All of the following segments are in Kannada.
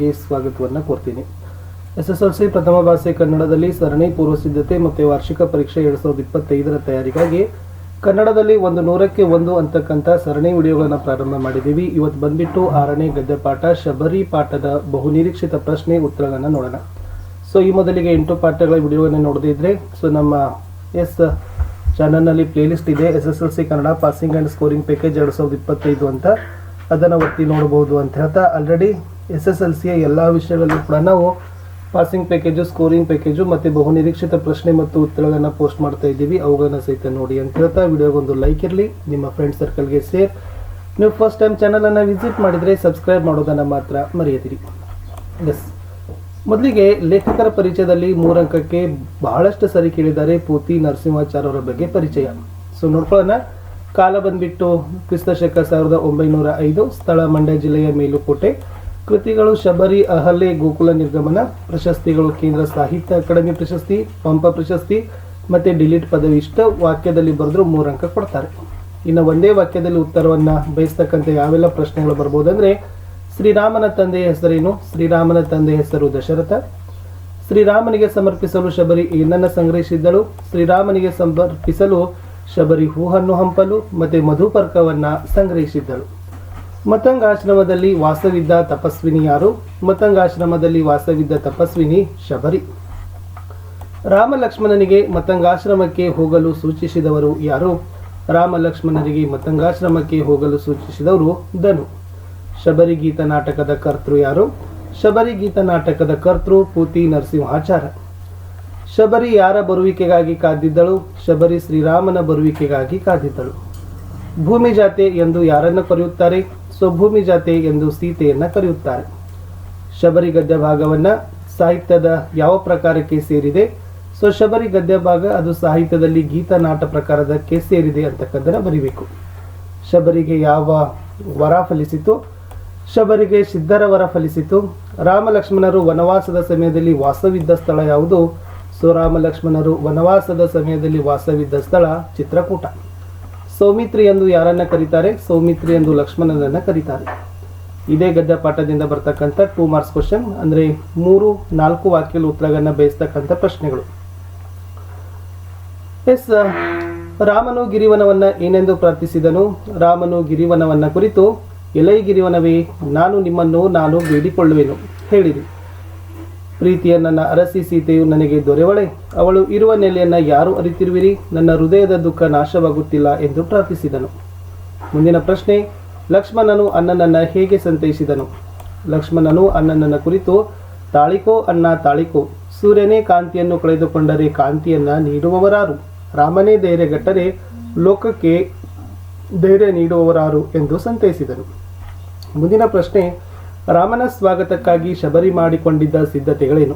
ಗೆ ಸ್ವಾಗತವನ್ನು ಕೋರ್ತೀನಿ. ಎಸ್ ಎಸ್ ಎಲ್ ಸಿ ಪ್ರಥಮ ಭಾಷೆ ಕನ್ನಡದಲ್ಲಿ ಸರಣಿ ಪೂರ್ವ ಸಿದ್ಧತೆ ಮತ್ತು ವಾರ್ಷಿಕ ಪರೀಕ್ಷೆ ಎರಡು ಸಾವಿರದ ಇಪ್ಪತ್ತೈದರ ತಯಾರಿಗಾಗಿ ಕನ್ನಡದಲ್ಲಿ ಒಂದು ನೂರಕ್ಕೆ ಒಂದು ಅಂತಕ್ಕಂಥ ಸರಣಿ ವಿಡಿಯೋಗಳನ್ನು ಪ್ರಾರಂಭ ಮಾಡಿದ್ದೀವಿ. ಇವತ್ತು ಬಂದ್ಬಿಟ್ಟು ಆರನೇ ಗದ್ಯ ಪಾಠ ಶಬರಿ ಪಾಠದ ಬಹುನಿರೀಕ್ಷಿತ ಪ್ರಶ್ನೆ ಉತ್ತರಗಳನ್ನು ನೋಡೋಣ. ಸೊ ಈ ಮೊದಲಿಗೆ ಎಂಟು ಪಾಠಗಳ ವಿಡಿಯೋಗಳನ್ನು ನೋಡದಿದ್ರೆ ಸೊ ನಮ್ಮ ಎಸ್ ಚಾನಲ್ನಲ್ಲಿ ಪ್ಲೇಲಿಸ್ಟ್ ಇದೆ. S S L C Kannada passing and scoring package ಎರಡು ಸಾವಿರದ ಇಪ್ಪತ್ತೈದು ಅಂತ. ಅದನ್ನು ಒತ್ತಿ ನೋಡಬಹುದು ಅಂತ ಹೇಳ್ತಾ ಆಲ್ರೆಡಿ ಎಸ್ ಎಸ್ ಎಲ್ ಸಿಯ ಎಲ್ಲ ವಿಷಯಗಳಲ್ಲೂ ಕೂಡ ನಾವು ಪಾಸಿಂಗ್ ಪ್ಯಾಕೇಜು, ಸ್ಕೋರಿಂಗ್ ಪ್ಯಾಕೇಜು ಮತ್ತು ಬಹುನಿರೀಕ್ಷಿತ ಪ್ರಶ್ನೆ ಮತ್ತು ಉತ್ತರಗಳನ್ನು ಪೋಸ್ಟ್ ಮಾಡ್ತಾ ಇದ್ದೀವಿ. ಅವುಗಳನ್ನು ಸಹಿತ ನೋಡಿ ಅಂತ ಹೇಳ್ತಾ ವಿಡಿಯೋಗೊಂದು ಲೈಕ್ ಇರಲಿ, ನಿಮ್ಮ ಫ್ರೆಂಡ್ ಸರ್ಕಲ್ಗೆ ಸೇರ್ ನೀವು ಫಸ್ಟ್ ಟೈಮ್ ಚಾನಲನ್ನು ವಿಸಿಟ್ ಮಾಡಿದರೆ ಸಬ್ಸ್ಕ್ರೈಬ್ ಮಾಡೋದನ್ನು ಮಾತ್ರ ಮರೆಯದಿರಿ. ಎಸ್. ಮೊದಲಿಗೆ ಲೇಖಕರ ಪರಿಚಯದಲ್ಲಿ ಮೂರಂಕಕ್ಕೆ ಬಹಳಷ್ಟು ಸರಿ ಕೇಳಿದ್ದಾರೆ ಪೂತಿ ನರಸಿಂಹಾಚಾರ್ಯವರ ಬಗ್ಗೆ ಪರಿಚಯ. ಸೊ ನೋಡ್ಕೊಳ್ಳೋಣ. ಕಾಲ ಬಂದ್ಬಿಟ್ಟು ಕ್ರಿಸ್ತ ಶಕ ಸಾವಿರದ ಒಂಬೈನೂರ ಐದು, ಸ್ಥಳ ಮಂಡ್ಯ ಜಿಲ್ಲೆಯ ಮೇಲುಕೋಟೆ. ಕೃತಿಗಳು ಶಬರಿ ಅಹಲೆ ಗೋಕುಲ ನಿರ್ಗಮನ, ಪ್ರಶಸ್ತಿಗಳು ಕೇಂದ್ರ ಸಾಹಿತ್ಯ ಅಕಾಡೆಮಿ ಪ್ರಶಸ್ತಿ, ಪಂಪ ಪ್ರಶಸ್ತಿ ಮತ್ತೆ ಡಿಲೀಟ್ ಪದವಿ ಇಷ್ಟ ವಾಕ್ಯದಲ್ಲಿ ಬರೆದ್ರು ಮೂರಂಕ ಕೊಡ್ತಾರೆ. ಇನ್ನು ಒಂದೇ ವಾಕ್ಯದಲ್ಲಿ ಉತ್ತರವನ್ನು ಬಯಸ್ತಕ್ಕಂಥ ಯಾವೆಲ್ಲ ಪ್ರಶ್ನೆಗಳು ಬರ್ಬೋದಂದ್ರೆ, ಶ್ರೀರಾಮನ ತಂದೆಯ ಹೆಸರೇನು? ಶ್ರೀರಾಮನ ತಂದೆಯ ಹೆಸರು ದಶರಥ. ಶ್ರೀರಾಮನಿಗೆ ಸಮರ್ಪಿಸಲು ಶಬರಿ ಏನನ್ನು ಸಂಗ್ರಹಿಸಿದ್ದಳು? ಶ್ರೀರಾಮನಿಗೆ ಸಮರ್ಪಿಸಲು ಶಬರಿ ಹೂವನ್ನು ಹಂಪಲು ಮತ್ತೆ ಮಧುಪರ್ಕವನ್ನ ಸಂಗ್ರಹಿಸಿದ್ದಳು. ಮತಂಗಾಶ್ರಮದಲ್ಲಿ ವಾಸವಿದ್ದ ತಪಸ್ವಿನಿ ಯಾರು? ಮತಂಗಾಶ್ರಮದಲ್ಲಿ ವಾಸವಿದ್ದ ತಪಸ್ವಿನಿ ಶಬರಿ. ರಾಮ ಲಕ್ಷ್ಮಣನಿಗೆ ಮತಂಗಾಶ್ರಮಕ್ಕೆ ಹೋಗಲು ಸೂಚಿಸಿದವರು ಯಾರು? ರಾಮ ಲಕ್ಷ್ಮಣರಿಗೆ ಮತಂಗಾಶ್ರಮಕ್ಕೆ ಹೋಗಲು ಸೂಚಿಸಿದವರು ಧನು. ಶಬರಿ ಗೀತ ನಾಟಕದ ಕರ್ತೃ ಯಾರು? ಶಬರಿ ಗೀತ ನಾಟಕದ ಕರ್ತೃ ಪೂತಿ ನರಸಿಂಹಾಚಾರ. ಶಬರಿ ಯಾರ ಬರುವಿಕೆಗಾಗಿ ಕಾದಿದ್ದಳು? ಶಬರಿ ಶ್ರೀರಾಮನ ಬರುವಿಕೆಗಾಗಿ ಕಾದಿದ್ದಳು. ಭೂಮಿ ಜಾತೆ ಎಂದು ಯಾರನ್ನು ಕರೆಯುತ್ತಾರೆ? ಸ್ವಭೂಮಿ ಜಾತೆ ಎಂದು ಸೀತೆಯನ್ನು ಕರೆಯುತ್ತಾರೆ. ಶಬರಿ ಗದ್ಯ ಭಾಗವನ್ನು ಸಾಹಿತ್ಯದ ಯಾವ ಪ್ರಕಾರಕ್ಕೆ ಸೇರಿದೆ? ಸೊ, ಶಬರಿ ಗದ್ಯ ಭಾಗ ಅದು ಸಾಹಿತ್ಯದಲ್ಲಿ ಗೀತ ನಾಟ ಪ್ರಕಾರದಕ್ಕೆ ಸೇರಿದೆ ಅಂತಕ್ಕದ್ದನ್ನು ಬರೀಬೇಕು. ಶಬರಿಗೆ ಯಾವ ವರ ಫಲಿಸಿತು? ಶಬರಿಗೆ ಸಿದ್ಧರ ವರ ಫಲಿಸಿತು. ರಾಮ ಲಕ್ಷ್ಮಣರು ವನವಾಸದ ಸಮಯದಲ್ಲಿ ವಾಸವಿದ್ದ ಸ್ಥಳ ಯಾವುದು? ಸೊ ರಾಮ ಲಕ್ಷ್ಮಣರು ವನವಾಸದ ಸಮಯದಲ್ಲಿ ವಾಸವಿದ್ದ ಸ್ಥಳ ಚಿತ್ರಕೂಟ. ಸೌಮಿತ್ರಿ ಎಂದು ಯಾರನ್ನ ಕರೀತಾರೆ? ಸೌಮಿತ್ರಿ ಎಂದು ಲಕ್ಷ್ಮಣನನ್ನ ಕರೀತಾರೆ. ಇದೇ ಗದ್ಯ ಪಾಠದಿಂದ ಬರ್ತಕ್ಕಂಥ ಟೂ ಮಾರ್ಕ್ಸ್ ಕ್ವಶನ್ ಅಂದ್ರೆ ಮೂರು, ನಾಲ್ಕು ವಾಕ್ಯಗಳ ಉತ್ತರಗಳನ್ನ ಬಯಸ್ತಕ್ಕಂಥ ಪ್ರಶ್ನೆಗಳು. ಎಸ್ ರಾಮನು ಗಿರಿವನವನ್ನ ಏನೆಂದು ಪ್ರಾರ್ಥಿಸಿದನು? ರಾಮನು ಗಿರಿವನವನ್ನ ಕುರಿತು, ಎಲೈ ಗಿರಿವನವೇ, ನಾನು ನಿಮ್ಮನ್ನು, ನಾನು ಬೇಡಿಕೊಳ್ಳುವೆನು, ಹೇಳಿರಿ. ಪ್ರೀತಿಯ ನನ್ನ ಅರಸಿ ಸೀತೆಯು ನನಗೆ ದೊರೆವಳೆ. ಅವಳು ಇರುವ ನೆಲೆಯನ್ನು ಯಾರು ಅರಿತಿರುವಿರಿ? ನನ್ನ ಹೃದಯದ ದುಃಖ ನಾಶವಾಗುತ್ತಿಲ್ಲ ಎಂದು ಪ್ರಾರ್ಥಿಸಿದನು. ಮುಂದಿನ ಪ್ರಶ್ನೆ, ಲಕ್ಷ್ಮಣನು ಅಣ್ಣನನ್ನು ಹೇಗೆ ಸಂತೈಸಿದನು? ಲಕ್ಷ್ಮಣನು ಅಣ್ಣನನ್ನ ಕುರಿತು, ತಾಳಿಕೋ ಅಣ್ಣ, ತಾಳಿಕೋ, ಸೂರ್ಯನೇ ಕಾಂತಿಯನ್ನು ಕಳೆದುಕೊಂಡರೆ ಕಾಂತಿಯನ್ನು ನೀಡುವವರಾರು. ರಾಮನೇ ಧೈರ್ಯಗಟ್ಟರೆ ಲೋಕಕ್ಕೆ ಧೈರ್ಯ ನೀಡುವವರಾರು ಎಂದು ಸಂತೈಸಿದನು. ಮುಂದಿನ ಪ್ರಶ್ನೆ ರಾಮನ ಸ್ವಾಗತಕ್ಕಾಗಿ ಶಬರಿ ಮಾಡಿಕೊಂಡಿದ್ದ ಸಿದ್ಧತೆಗಳೇನು?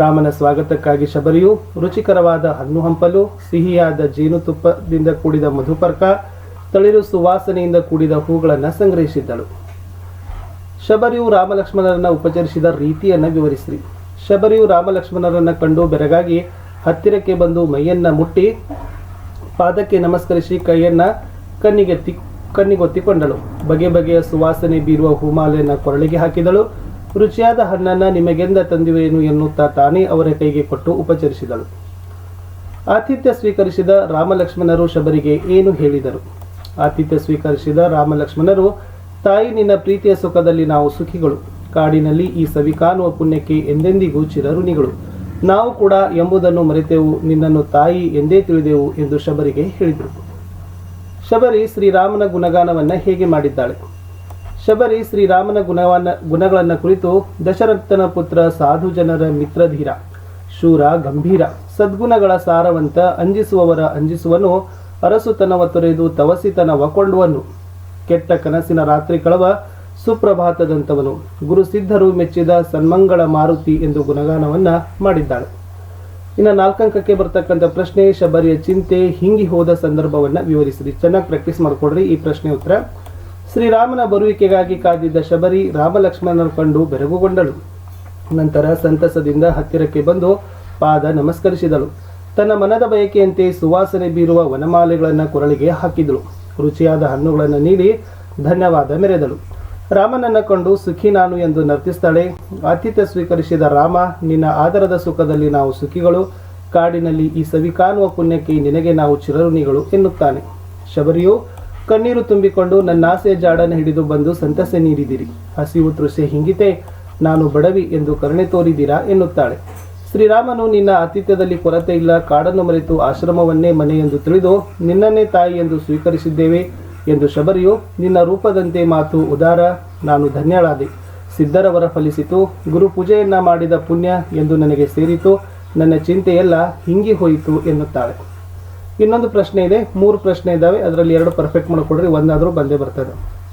ರಾಮನ ಸ್ವಾಗತಕ್ಕಾಗಿ ಶಬರಿಯು ರುಚಿಕರವಾದ ಹಣ್ಣು ಹಂಪಲು, ಸಿಹಿಯಾದ ಜೇನುತುಪ್ಪದಿಂದ ಕೂಡಿದ ಮಧುಪರ್ಕ, ತಳಿರು ಸುವಾಸನೆಯಿಂದ ಕೂಡಿದ ಹೂಗಳನ್ನು ಸಂಗ್ರಹಿಸಿದ್ದಳು. ಶಬರಿಯು ರಾಮಲಕ್ಷ್ಮಣರನ್ನ ಉಪಚರಿಸಿದ ರೀತಿಯನ್ನು ವಿವರಿಸಿರಿ. ಶಬರಿಯು ರಾಮಲಕ್ಷ್ಮಣರನ್ನ ಕಂಡು ಬೆರಗಾಗಿ ಹತ್ತಿರಕ್ಕೆ ಬಂದು ಮೈಯನ್ನ ಮುಟ್ಟಿ, ಪಾದಕ್ಕೆ ನಮಸ್ಕರಿಸಿ ಕೈಯನ್ನ ಕಣ್ಣಿಗೆತ್ತಿ ಕಣ್ಣಿಗೊತ್ತಿಕೊಂಡಳು ಬಗೆ ಬಗೆಯ ಸುವಾಸನೆ ಬೀರುವ ಹೂಮಾಲೆಯನ್ನ ಕೊರಳಿಗೆ ಹಾಕಿದಳು. ರುಚಿಯಾದ ಹಣ್ಣನ್ನ ನಿಮಗೆಂದ ತಂದಿವೇನು ಎನ್ನುತ್ತಾ ತಾನೇ ಅವರ ಕೈಗೆ ಕೊಟ್ಟು ಉಪಚರಿಸಿದಳು. ಆತಿಥ್ಯ ಸ್ವೀಕರಿಸಿದ ರಾಮಲಕ್ಷ್ಮಣರು ಶಬರಿಗೆ ಏನು ಹೇಳಿದರು? ಆತಿಥ್ಯ ಸ್ವೀಕರಿಸಿದ ರಾಮಲಕ್ಷ್ಮಣರು, ತಾಯಿ, ನಿನ್ನ ಪ್ರೀತಿಯ ಸುಖದಲ್ಲಿ ನಾವು ಸುಖಿಗಳು. ಕಾಡಿನಲ್ಲಿ ಈ ಸವಿ ಕಾಣುವ ಪುಣ್ಯಕ್ಕೆ ಎಂದೆಂದಿಗೂ ಚಿರಋಣಿಗಳು. ನಾವು ಕೂಡ ಎಂಬುದನ್ನು ಮರೆತೆವು. ನಿನ್ನನ್ನು ತಾಯಿ ಎಂದೇ ತಿಳಿದೆವು ಎಂದು ಶಬರಿಗೆ ಹೇಳಿದರು. ಶಬರಿ ಶ್ರೀರಾಮನ ಗುಣಗಾನವನ್ನ ಹೇಗೆ ಮಾಡಿದ್ದಾಳೆ? ಶಬರಿ ಶ್ರೀರಾಮನ ಗುಣವನ್ನ ಗುಣಗಳನ್ನ ಕುರಿತು ದಶರಥನ ಪುತ್ರ ಸಾಧು ಜನರ ಮಿತ್ರಧೀರ ಶೂರ ಗಂಭೀರ, ಸದ್ಗುಣಗಳ ಸಾರವಂತ ಅಂಜಿಸುವವರ ಅಂಜಿಸುವನು ಅರಸುತನವ ತೊರೆದು ತವಸಿತನ ಒಕೊಂಡುವನು ಕೆಟ್ಟ ಕನಸಿನ ರಾತ್ರಿ ಕಳವ ಸುಪ್ರಭಾತದಂತವನು. ಗುರು ಸಿದ್ಧರು ಮೆಚ್ಚಿದ ಸನ್ಮಂಗಳ ಮಾರುತಿ ಎಂದು ಗುಣಗಾನವನ್ನ ಮಾಡಿದ್ದಾಳೆ. ಇನ್ನು ನಾಲ್ಕಂಕಕ್ಕೆ ಬರ್ತಕ್ಕಂಥ ಪ್ರಶ್ನೆ, ಶಬರಿಯ ಚಿಂತೆ, ಹಿಂಗಿ ಹೋದ ಸಂದರ್ಭವನ್ನು ವಿವರಿಸಿರಿ. ಚೆನ್ನಾಗಿ ಪ್ರಾಕ್ಟೀಸ್ ಮಾಡಿಕೊಡ್ರಿ ಈ ಪ್ರಶ್ನೆ ಉತ್ತರ. ಶ್ರೀರಾಮನ ಬರುವಿಕೆಗಾಗಿ ಕಾದಿದ್ದ ಶಬರಿ ರಾಮ ಲಕ್ಷ್ಮಣನ ಕಂಡು ಬೆರಗುಗೊಂಡಳು. ನಂತರ ಸಂತಸದಿಂದ ಹತ್ತಿರಕ್ಕೆ ಬಂದು ಪಾದ ನಮಸ್ಕರಿಸಿದಳು. ತನ್ನ ಮನದ ಬಯಕೆಯಂತೆ ಸುವಾಸನೆ ಬೀರುವ ವನಮಾಲೆಗಳನ್ನು ಕೊರಳಿಗೆ ಹಾಕಿದಳು. ರುಚಿಯಾದ ಹಣ್ಣುಗಳನ್ನು ನೀಡಿ ಧನ್ಯವಾದ ಮೆರೆದಳು. ರಾಮನನ್ನ ಕಂಡು ಸುಖಿ ನಾನು ಎಂದು ನರ್ತಿಸ್ತಾಳೆ. ಆತಿಥ್ಯ ಸ್ವೀಕರಿಸಿದ ರಾಮ, ನಿನ್ನ ಆದರದ ಸುಖದಲ್ಲಿ ನಾವು ಸುಖಿಗಳು. ಕಾಡಿನಲ್ಲಿ ಈ ಸವಿ ಕಾಣುವ ಪುಣ್ಯಕ್ಕೆ ನಿನಗೆ ನಾವು ಚಿರಋಣಿಗಳು ಎನ್ನುತ್ತಾನೆ. ಶಬರಿಯು ಕಣ್ಣೀರು ತುಂಬಿಕೊಂಡು ನನ್ನ ಜಾಡನ್ನು ಹಿಡಿದು ಬಂದು ಸಂತಸ ನೀಡಿದಿರಿ. ಹಸಿವು ತೃಷೆ ಹಿಂಗಿತೆ, ನಾನು ಬಡವಿ ಎಂದು ಕರುಣೆ ತೋರಿದಿರಾ ಎನ್ನುತ್ತಾಳೆ. ಶ್ರೀರಾಮನು ನಿನ್ನ ಆತಿಥ್ಯದಲ್ಲಿ ಕೊರತೆ ಇಲ್ಲ, ಕಾಡನ್ನು ಮರೆತು ಆಶ್ರಮವನ್ನೇ ಮನೆ ಎಂದು ತಿಳಿದು ನಿನ್ನನ್ನೇ ತಾಯಿ ಎಂದು ಸ್ವೀಕರಿಸಿದ್ದೇವೆ. ಎಂದು ಶಬರಿಯು ನಿನ್ನ ರೂಪದಂತೆ ಮಾತು ಉದಾರ, ನಾನು ಧನ್ಯಳಾದೆ. ಸಿದ್ಧರವರ ಫಲಿಸಿತು, ಗುರು ಪೂಜೆಯನ್ನ ಮಾಡಿದ ಪುಣ್ಯ ಎಂದು ನನಗೆ ಸೇರಿತು, ನನ್ನ ಚಿಂತೆಯೆಲ್ಲ ಹಿಂಗಿ ಹೋಯಿತು ಎನ್ನುತ್ತಾಳೆ. ಇನ್ನೊಂದು ಪ್ರಶ್ನೆ ಇದೆ, ಮೂರು ಪ್ರಶ್ನೆ ಇದ್ದಾವೆ, ಅದರಲ್ಲಿ ಎರಡು ಪರ್ಫೆಕ್ಟ್ ಮಾಡಿಕೊಡ್ರಿ ಒಂದಾದರೂ ಬಂದೇ ಬರ್ತದೆ.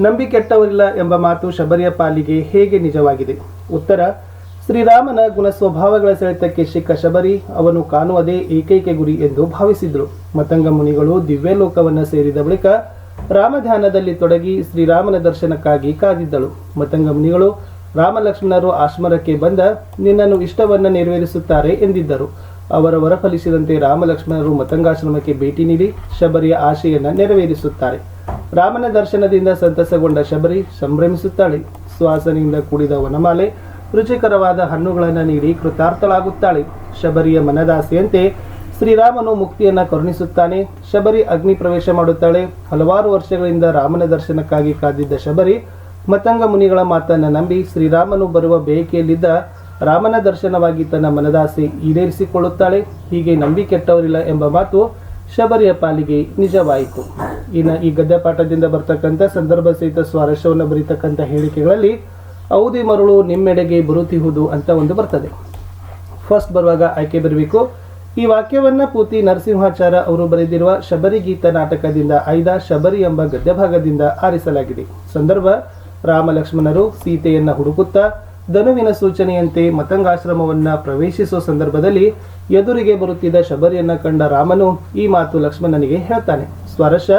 ನಂಬಿಕೆಟ್ಟವರಿಲ್ಲ ಎಂಬ ಮಾತು ಶಬರಿಯ ಪಾಲಿಗೆ ಹೇಗೆ ನಿಜವಾಗಿದೆ? ಉತ್ತರ ಶ್ರೀರಾಮನ ಗುಣ ಸ್ವಭಾವಗಳ ಸೆಳೆತಕ್ಕೆ ಸಿಕ್ಕ ಶಬರಿ ಅವನು ಕಾಣುವುದೇ ಏಕೈಕ ಗುರಿ ಎಂದು ಭಾವಿಸಿದ್ರು. ಮತಂಗ ಮುನಿಗಳು ದಿವ್ಯಲೋಕವನ್ನು ಸೇರಿದ ಬಳಿಕ ರಾಮಧ್ಯಾನದಲ್ಲಿ ತೊಡಗಿ ಶ್ರೀರಾಮನ ದರ್ಶನಕ್ಕಾಗಿ ಕಾದಿದ್ದಳು. ಮತಂಗ ಮುನಿಗಳು ರಾಮ ಲಕ್ಷ್ಮಣರು ಆಶ್ರಮಕ್ಕೆ ಬಂದ ನಿನ್ನನ್ನು ಇಷ್ಟವನ್ನ ನೆರವೇರಿಸುತ್ತಾರೆ ಎಂದಿದ್ದರು. ಅವರ ವರಫಲಿಸಿದಂತೆ ರಾಮಲಕ್ಷ್ಮಣರು ಮತಂಗಾಶ್ರಮಕ್ಕೆ ಭೇಟಿ ನೀಡಿ ಶಬರಿಯ ಆಶೆಯನ್ನು ನೆರವೇರಿಸುತ್ತಾರೆ. ರಾಮನ ದರ್ಶನದಿಂದ ಸಂತಸಗೊಂಡ ಶಬರಿ ಸಂಭ್ರಮಿಸುತ್ತಾಳೆ. ಸ್ವಾಸನೆಯಿಂದ ಕೂಡಿದ ವನಮಾಲೆ ರುಚಿಕರವಾದ ಹಣ್ಣುಗಳನ್ನು ನೀಡಿ ಕೃತಾರ್ಥಳಾಗುತ್ತಾಳೆ. ಶಬರಿಯ ಮನದಾಸೆಯಂತೆ ಶ್ರೀರಾಮನು ಮುಕ್ತಿಯನ್ನು ಕರುಣಿಸುತ್ತಾನೆ. ಶಬರಿ ಅಗ್ನಿ ಪ್ರವೇಶ ಮಾಡುತ್ತಾಳೆ. ಹಲವಾರು ವರ್ಷಗಳಿಂದ ರಾಮನ ದರ್ಶನಕ್ಕಾಗಿ ಕಾದಿದ್ದ ಶಬರಿ ಮತಂಗ ಮುನಿಗಳ ಮಾತನ್ನ ನಂಬಿ ಶ್ರೀರಾಮನು ಬರುವ ಬೇಕೆಯಲ್ಲಿದ್ದ ರಾಮನ ದರ್ಶನವಾಗಿ ತನ್ನ ಮನದಾಸೆ ಈಡೇರಿಸಿಕೊಳ್ಳುತ್ತಾಳೆ. ಹೀಗೆ ನಂಬಿ ಕೆಟ್ಟವರಿಲ್ಲ ಎಂಬ ಮಾತು ಶಬರಿಯ ಪಾಲಿಗೆ ನಿಜವಾಯಿತು. ಇನ್ನು ಈ ಗದ್ಯಪಾಠದಿಂದ ಬರ್ತಕ್ಕಂಥ ಸಂದರ್ಭ ಸಹಿತ ಸ್ವಾರಸ್ಯವನ್ನು ಬರೀತಕ್ಕಂಥ ಹೇಳಿಕೆಗಳಲ್ಲಿ ಔದಿ ಮರಳು ನಿಮ್ಮೆಡೆಗೆ ಬರುತ್ತಿಹುದು ಅಂತ ಒಂದು ಬರ್ತದೆ. ಫಸ್ಟ್ ಬರುವಾಗ ಆಯ್ಕೆ ಬರಬೇಕು. ಈ ವಾಕ್ಯವನ್ನ ಪೂತಿ ನರಸಿಂಹಾಚಾರ ಅವರು ಬರೆದಿರುವ ಶಬರಿ ಗೀತ ನಾಟಕದಿಂದ ಆಯ್ದ ಶಬರಿ ಎಂಬ ಗದ್ಯಭಾಗದಿಂದ ಆರಿಸಲಾಗಿದೆ. ಸಂದರ್ಭ ರಾಮ ಲಕ್ಷ್ಮಣರು ಸೀತೆಯನ್ನ ಹುಡುಕುತ್ತಾ ಧನುವಿನ ಸೂಚನೆಯಂತೆ ಮತಂಗಾಶ್ರಮವನ್ನ ಪ್ರವೇಶಿಸುವ ಸಂದರ್ಭದಲ್ಲಿ ಎದುರಿಗೆ ಬರುತ್ತಿದ್ದ ಶಬರಿಯನ್ನ ಕಂಡ ರಾಮನು ಈ ಮಾತು ಲಕ್ಷ್ಮಣನಿಗೆ ಹೇಳ್ತಾನೆ. ಸ್ವರಶ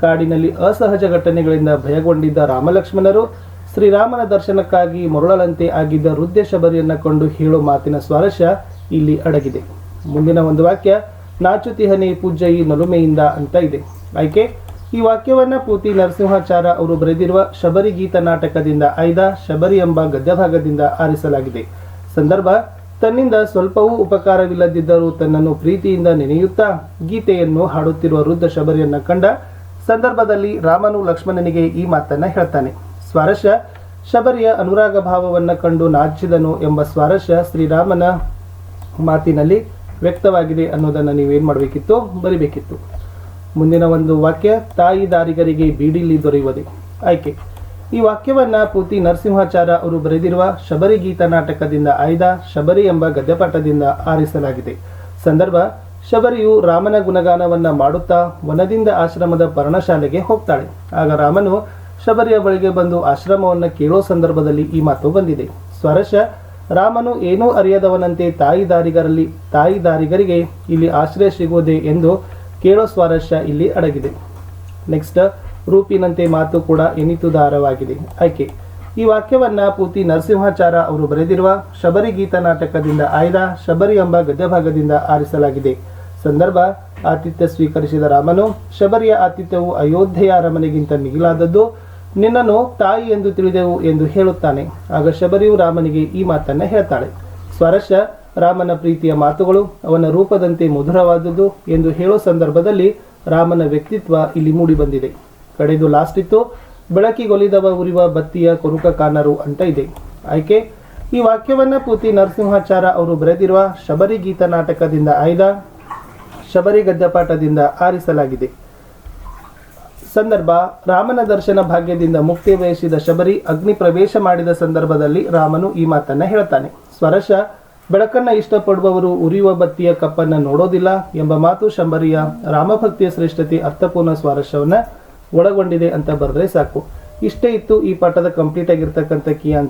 ಕಾಡಿನಲ್ಲಿ ಅಸಹಜ ಘಟನೆಗಳಿಂದ ಭಯಗೊಂಡಿದ್ದ ರಾಮಲಕ್ಷ್ಮಣರು ಶ್ರೀರಾಮನ ದರ್ಶನಕ್ಕಾಗಿ ಮರುಳಲಂತೆ ಆಗಿದ್ದ ವೃದ್ಧ ಶಬರಿಯನ್ನ ಕಂಡು ಹೇಳೋ ಮಾತಿನ ಸ್ವಾರಸ್ಯ ಇಲ್ಲಿ ಅಡಗಿದೆ. ಮುಂದಿನ ಒಂದು ವಾಕ್ಯ, ನಾಚುತಿಹನೆ ಪೂಜ್ಯಯಿ ನಲುಮೆಯಿಂದ ಅಂತ ಇದೆ. ಆಯ್ಕೆ, ಈ ವಾಕ್ಯವನ್ನ ಪೂತಿ ನರಸಿಂಹಾಚಾರ ಅವರು ಬರೆದಿರುವ ಶಬರಿ ಗೀತ ನಾಟಕದಿಂದ ಆಯ್ದ ಶಬರಿ ಎಂಬ ಗದ್ಯಭಾಗದಿಂದ ಆರಿಸಲಾಗಿದೆ. ಸಂದರ್ಭ, ತನ್ನಿಂದ ಸ್ವಲ್ಪವೂ ಉಪಕಾರವಿಲ್ಲದಿದ್ದರೂ ತನ್ನನ್ನು ಪ್ರೀತಿಯಿಂದ ನೆನೆಯುತ್ತಾ ಗೀತೆಯನ್ನು ಹಾಡುತ್ತಿರುವ ವೃದ್ಧ ಶಬರಿಯನ್ನ ಕಂಡ ಸಂದರ್ಭದಲ್ಲಿ ರಾಮನು ಲಕ್ಷ್ಮಣನಿಗೆ ಈ ಮಾತನ್ನ ಹೇಳ್ತಾನೆ. ಸ್ವಾರಸ್ಯ ಶಬರಿಯ ಅನುರಾಗ ಭಾವವನ್ನು ಕಂಡು ನಾಚಿದನು ಎಂಬ ಸ್ವಾರಸ್ಯ ಶ್ರೀರಾಮನ ಮಾತಿನಲ್ಲಿ ವ್ಯಕ್ತವಾಗಿದೆ ಅನ್ನೋದನ್ನು ನೀವೇನು ಮಾಡಬೇಕಿತ್ತು? ಬರಿಬೇಕಿತ್ತು. ಮುಂದಿನ ಒಂದು ವಾಕ್ಯ ತಾಯಿ ದಾರಿಗರಿಗೆ ಬೀಡಿಲಿ ದೊರೆಯುವುದೇ. ಆಯ್ಕೆ. ಈ ವಾಕ್ಯವನ್ನ ಪೂತಿ ನರಸಿಂಹಾಚಾರ ಅವರು ಬರೆದಿರುವ ಶಬರಿ ಗೀತ ನಾಟಕದಿಂದ ಆಯ್ದ ಶಬರಿ ಎಂಬ ಗದ್ಯಪಾಠದಿಂದ ಆರಿಸಲಾಗಿದೆ. ಸಂದರ್ಭ, ಶಬರಿಯು ರಾಮನ ಗುಣಗಾನವನ್ನ ಮಾಡುತ್ತಾ ವನದಿಂದ ಆಶ್ರಮದ ಪರ್ಣಶಾಲೆಗೆ ಹೋಗ್ತಾಳೆ. ಆಗ ರಾಮನು ಶಬರಿಯ ಬಳಿಗೆ ಬಂದು ಆಶ್ರಮವನ್ನು ಕೇಳೋ ಸಂದರ್ಭದಲ್ಲಿ ಈ ಮಾತು ಬಂದಿದೆ. ಸ್ವರಶ, ರಾಮನು ಏನೂ ಅರಿಯದವನಂತೆ ತಾಯಿ ದಾರಿಗರಲ್ಲಿ, ತಾಯಿ ದಾರಿಗರಿಗೆ ಇಲ್ಲಿ ಆಶ್ರಯ ಸಿಗುವುದೇ ಎಂದು ಕೇಳೋ ಸ್ವಾರಸ್ಯ ಇಲ್ಲಿ ಅಡಗಿದೆ. ನೆಕ್ಸ್ಟ್, ರೂಪಿನಂತೆ ಮಾತು ಕೂಡ ಎನಿತುದಾರವಾಗಿದೆ ಆಯ್ಕೆ. ಈ ವಾಕ್ಯವನ್ನ ಪೂತಿ ನರಸಿಂಹಾಚಾರ ಅವರು ಬರೆದಿರುವ ಶಬರಿ ಗೀತ ನಾಟಕದಿಂದ ಆಯ್ದ ಶಬರಿ ಎಂಬ ಗದ್ಯಭಾಗದಿಂದ ಆರಿಸಲಾಗಿದೆ. ಸಂದರ್ಭ, ಆತಿಥ್ಯ ಸ್ವೀಕರಿಸಿದ ರಾಮನು ಶಬರಿಯ ಆತಿಥ್ಯವು ಅಯೋಧ್ಯೆಯ ಅರಮನೆಗಿಂತ ಮಿಗಿಲಾದದ್ದು ನಿನ್ನನ್ನು ತಾಯಿ ಎಂದು ತಿಳಿದೆವು ಎಂದು ಹೇಳುತ್ತಾನೆ. ಆಗ ಶಬರಿಯು ರಾಮನಿಗೆ ಈ ಮಾತನ್ನ ಹೇಳ್ತಾಳೆ. ಸ್ವರಶ, ರಾಮನ ಪ್ರೀತಿಯ ಮಾತುಗಳು ಅವನ ರೂಪದಂತೆ ಮಧುರವಾದದ್ದು ಎಂದು ಹೇಳೋ ಸಂದರ್ಭದಲ್ಲಿ ರಾಮನ ವ್ಯಕ್ತಿತ್ವ ಇಲ್ಲಿ ಮೂಡಿಬಂದಿದೆ ಕಡೆದು ಲಾಸ್ಟ್ ಇತ್ತು ಬೆಳಕಿಗೊಲಿದವ ಉರಿವ ಬತ್ತಿಯ ಕೊರುಕ ಕಾನರು ಅಂತ ಇದೆ. ಆಯ್ಕೆ, ಈ ವಾಕ್ಯವನ್ನ ಪೂತಿ ನರಸಿಂಹಾಚಾರ ಅವರು ಬರೆದಿರುವ ಶಬರಿ ಗೀತ ನಾಟಕದಿಂದ ಆಯ್ದ, ಶಬರಿ ಗದ್ದಪಾಠದಿಂದ ಆರಿಸಲಾಗಿದೆ. ಸಂದರ್ಭ, ರಾಮನ ದರ್ಶನ ಭಾಗ್ಯದಿಂದ ಮುಕ್ತಿ ಬಯಸಿದ ಶಬರಿ ಅಗ್ನಿ ಪ್ರವೇಶ ಮಾಡಿದ ಸಂದರ್ಭದಲ್ಲಿ ರಾಮನು ಈ ಮಾತನ್ನ ಹೇಳ್ತಾನೆ. ಸ್ವರಶ, ಬೆಳಕನ್ನ ಇಷ್ಟಪಡುವವರು ಉರಿಯುವ ಬತ್ತಿಯ ಕಪ್ಪನ್ನ ನೋಡೋದಿಲ್ಲ ಎಂಬ ಮಾತು ಶಂಬರಿಯ ರಾಮಭಕ್ತಿಯ ಶ್ರೇಷ್ಠತೆ ಅರ್ಥಪೂರ್ಣ ಸ್ವರಶವನ್ನ ಒಳಗೊಂಡಿದೆ ಅಂತ ಬರೆದ್ರೆ ಸಾಕು. ಇಷ್ಟೇ ಇತ್ತು ಈ ಪಾಠದ ಕಂಪ್ಲೀಟ್ ಆಗಿರ್ತಕ್ಕಂಥ ಕೀ